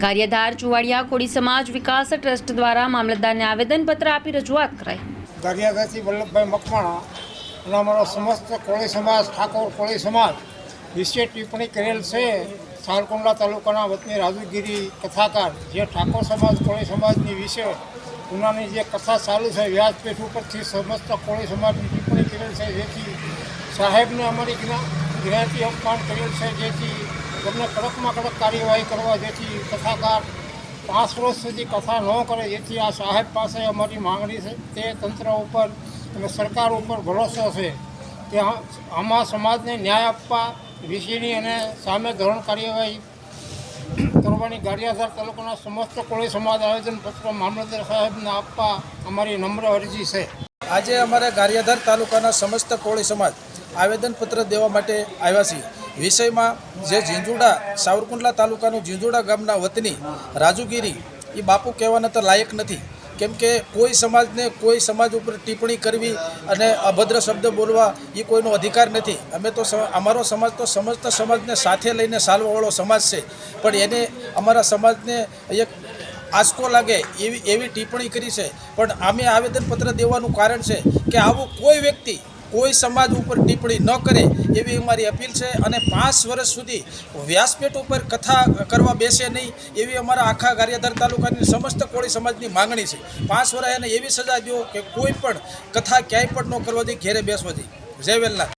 ગારિયાધાર ચુવાડિયા કોળી સમાજ વિકાસ ટ્રસ્ટ દ્વારા મામલતદારને આવેદનપત્ર આપી રજૂઆત કરાઈ. દરિયાદાથી વલ્લભભાઈ મકવાણા અને અમારો સમસ્ત કોળી સમાજ, ઠાકોર કોળી સમાજ વિશે ટિપ્પણી કરેલ છે. સારકુંડલા તાલુકાના વતની રાજુગીરી કથાકાર, જે ઠાકોર સમાજ, કોળી સમાજની વિશે ઉનાની જે કથા ચાલુ છે, વ્યાસપીઠ ઉપરથી સમસ્ત કોળી સમાજની ટિપ્પણી કરેલ છે. જેથી સાહેબને અમારી જ્ઞા- જ્ઞાતિ અપમાન કરેલ છે. જેથી તમને કડકમાં કડક કાર્યવાહી કરવા જેથી કથાકાર પાંચ વર્ષ સુધી કથા ન કરે, જેથી આ સાહેબ પાસે અમારી માંગણી છે. તે તંત્ર ઉપર અને સરકાર ઉપર ભરોસો છે. કે આમાં સમાજને ન્યાય આપવા વિશેની અને સામે ધોરણ કાર્યવાહી કરવાની ગારિયાધાર તાલુકાના સમસ્ત કોળી સમાજ આવેદનપત્ર મામલતદાર સાહેબને આપવા અમારી નમ્ર અરજી છે. આજે અમારે ગારિયાધાર તાલુકાના સમસ્ત કોળી સમાજ આવેદનપત્ર દેવા માટે આવ્યા છીએ. વિષયમાં જે ઝીંઝુડા, સાવરકુંડલા તાલુકાનું ઝીંઝુડા ગામના વતની રાજુગીરી એ બાપુ કહેવાના તો લાયક નથી. કેમ કે કોઈ સમાજને કોઈ સમાજ ઉપર ટિપ્પણી કરવી અને અભદ્ર શબ્દ બોલવા એ કોઈનો અધિકાર નથી. અમે તો અમારો સમાજ તો સમજતા સમાજને સાથે લઈને ચાલવાવાળો સમાજ છે. પણ એને અમારા સમાજને એક આંચકો લાગે એવી એવી ટિપ્પણી કરી છે. પણ અમે આવેદનપત્ર દેવાનું કારણ છે કે આવું કોઈ વ્યક્તિ કોઈ સમાજ ઉપર ટિપ્પણી ન કરે એવી અમારી અપીલ છે અને પાંચ વર્ષ સુધી વ્યાસપીઠ ઉપર કથા કરવા બેસે નહીં એવી અમારા આખા ગારિયાધાર તાલુકાની સમસ્ત કોળી સમાજની માંગણી છે. પાંચ વર્ષ એને એવી સજા દો કે કોઈ પણ કથા ક્યાંય પણ ન કરવા દે ઘેરે બેસવા દે જય વેલનાથ.